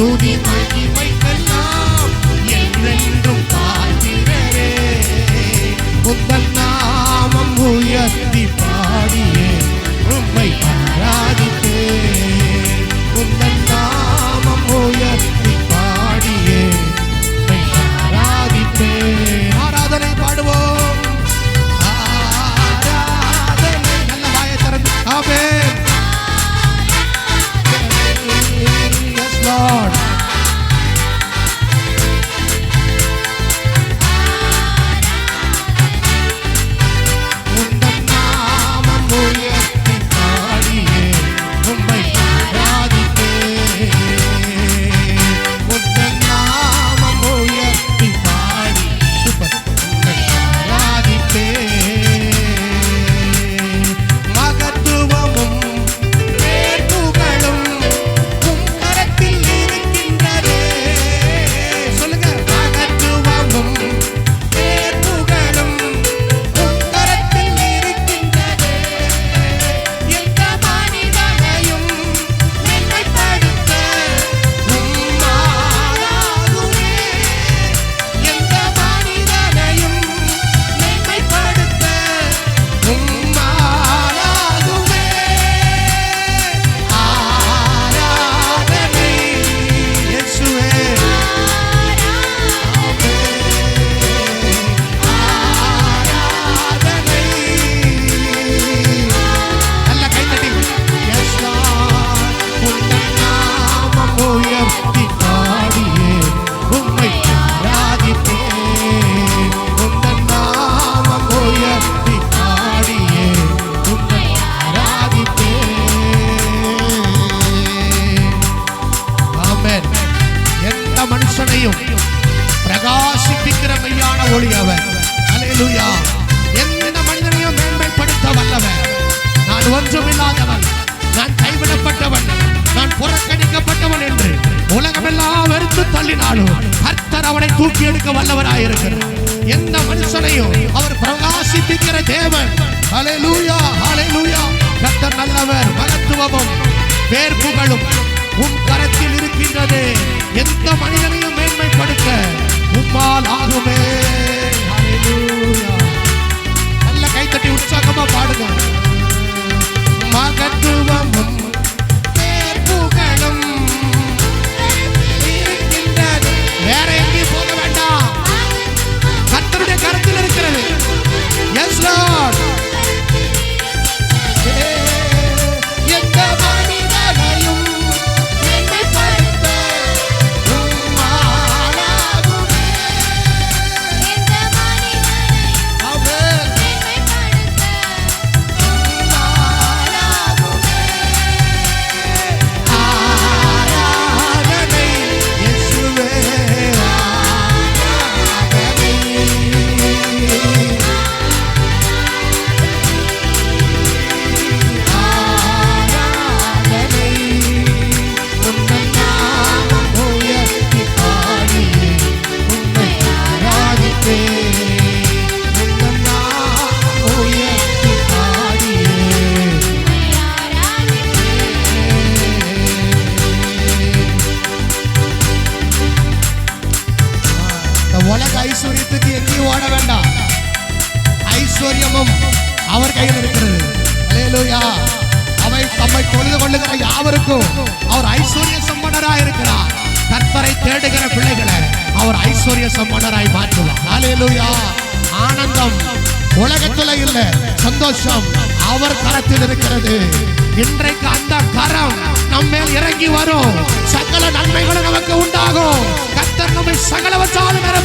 不必 ஒளி அவன் அல்லேலூயா எந்த மனிதனையும் மேன்மைப்படுத்த வல்லவன். நான் ஒன்றுமில்லாதவன். நான் கைவிடப்பட்டவன். நான் புறக்கணிக்கப்பட்டவன் என்று உலகமெல்லாம் வெறுத்து தள்ளினாலும் கர்த்தர் அவனை தூக்கி எடுக்க வல்லவராயிருக்கிறார் எந்த மனுஷனையும் அவர் பிரகாசிப்பிக்கிற தேவன். ஹalleluya ஹalleluya கர்த்தர் நல்லவர் மகத்துவமும் புகழும் உம் கரத்தில் இருக்கின்றது. எந்த மனிதனையும் மேன்மைப்படுத்த உம்மால் ஆகுமே. மகத்துவ ஐஸ்வர்யத்துக்கு எங்கேயும் ஓட வேண்டாம். ஐஸ்வர்யமும் அவர் கையில் இருக்கிறது. அல்லேலூயா. அவை தம்மை தொழுது கொள்ளுகிற யாவருக்கும் அவர் ஐஸ்வர்ய சம்பனராய் இருக்கிறார். கர்த்தரை தேடுகிற பிள்ளைகளை அவர் ஐஸ்வர்ய சம்பனராய் மாற்றுவார். அல்லேலூயா. ஆனந்தம் உலகத்துல இல்ல சந்தோஷம் அவர் கரத்தில் இருக்கிறது. இன்றைக்கு அந்த கரம் நம்மேல் இறங்கி வரும். சகல நன்மைகளும் நமக்கு உண்டாகும். கத்தர் நம்மை சகல வச்சாலும்